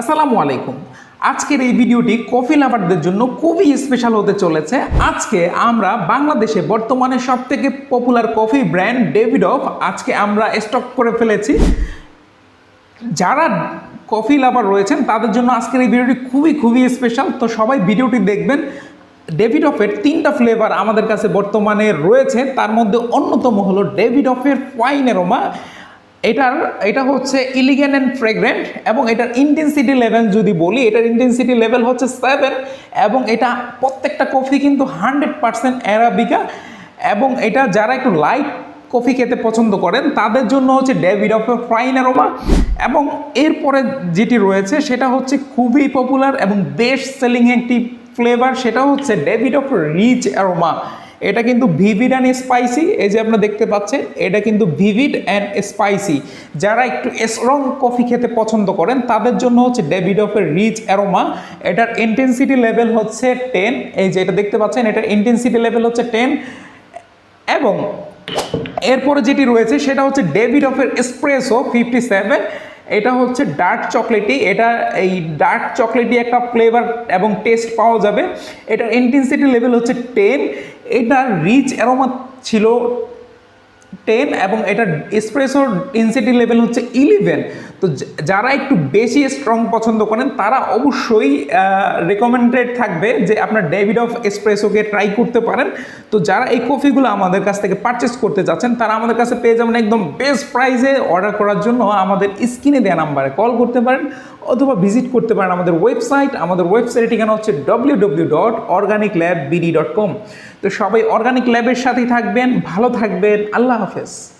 আসসালামু আলাইকুম। আজকের এই ভিডিওটি কফি লাভারদের জন্য খুবই স্পেশাল হতে চলেছে। আজকে আমরা বাংলাদেশে বর্তমানে সব থেকে popular coffee brand Davidoff আজকে আমরা স্টক করে ফেলেছি। যারা কফি লাভার রয়েছেন, তাদের জন্য আজকের এই ভিডিওটি খুবই খুবই স্পেশাল তো সবাই ভিডিওটি দেখবেন। ডেভিড অফের তিনটা ফ্লেভার আমাদের কাছে বর্তমানে রয়েছে। তার মধ্যে অন্যতম হলো ডেভিড অফের ফাইন এরোমা এটার, এটা হচ্ছে ইলিগেন অ্যান্ড ফ্রেগ্রেন্ট এবং এটার ইন্টেন্সিটি লেভেল যদি বলি, এটার ইন্টেন্সিটি লেভেল হচ্ছে সেভেন এবং এটা প্রত্যেকটা কফি কিন্তু হান্ড্রেড পার্সেন্ট অ্যারাবিকা এবং এটা যারা একটু লাইট কফি খেতে পছন্দ করেন, তাদের জন্য হচ্ছে ডেভিড অফ ফাইন অ্যারোমা এবং এরপরে যেটি রয়েছে, সেটা হচ্ছে খুবই পপুলার এবং বেস্ট সেলিং একটি ফ্লেভার সেটা হচ্ছে ডেভিড অফ রিচ অ্যারোমা এটা কিন্তু ভিভিড অ্যান্ড স্পাইসি এই যে আপনারা দেখতে পাচ্ছেন, এটা কিন্তু ভিভিড অ্যান্ড স্পাইসি যারা একটু স্ট্রং কফি খেতে পছন্দ করেন, তাদের জন্য হচ্ছে ডেভিড অফের রিচ অ্যারোমা এটার ইন্টেন্সিটি লেভেল হচ্ছে টেন এই যে এটা দেখতে পাচ্ছেন, এটার ইন্টেন্সিটি লেভেল হচ্ছে টেন এবং এরপরে যেটি রয়েছে, সেটা হচ্ছে ডেভিড অফের এসপ্রেসো ফিফটি সেভেন এটা হচ্ছে ডার্ক চকলেটি এটা এই ডার্ক চকলেটি একটা ফ্লেভার এবং টেস্ট পাওয়া যাবে। এটার ইন্টেন্সিটি লেভেল হচ্ছে টেন এটা রিচ অ্যারোমা ছিল টেন এবং এটার এসপ্রেসোর ইনসিটি লেভেল হচ্ছে ইলেভেন তো যারা একটু বেশি স্ট্রং পছন্দ করেন, তারা অবশ্যই রেকমেন্ডেড থাকবে যে আপনার ডেভিড অফ এসপ্রেসোকে ট্রাই করতে পারেন। তো যারা এই কফিগুলো আমাদের কাছ থেকে পারচেস করতে যাচ্ছেন, তারা আমাদের কাছে পেয়ে যাবেন একদম বেস্ট প্রাইসে অর্ডার করার জন্য আমাদের স্ক্রিনে দেওয়া নাম্বারে কল করতে পারেন অথবা ভিজিট করতে পারেন আমাদের ওয়েবসাইট আমাদের ওয়েবসাইটের ঠিকানা হচ্ছে W W dot organic lab BD dot com তো সবাই অর্গানিক ল্যাবের সাথেই থাকবেন, ভালো থাকবেন, আল্লাহ হাফেজ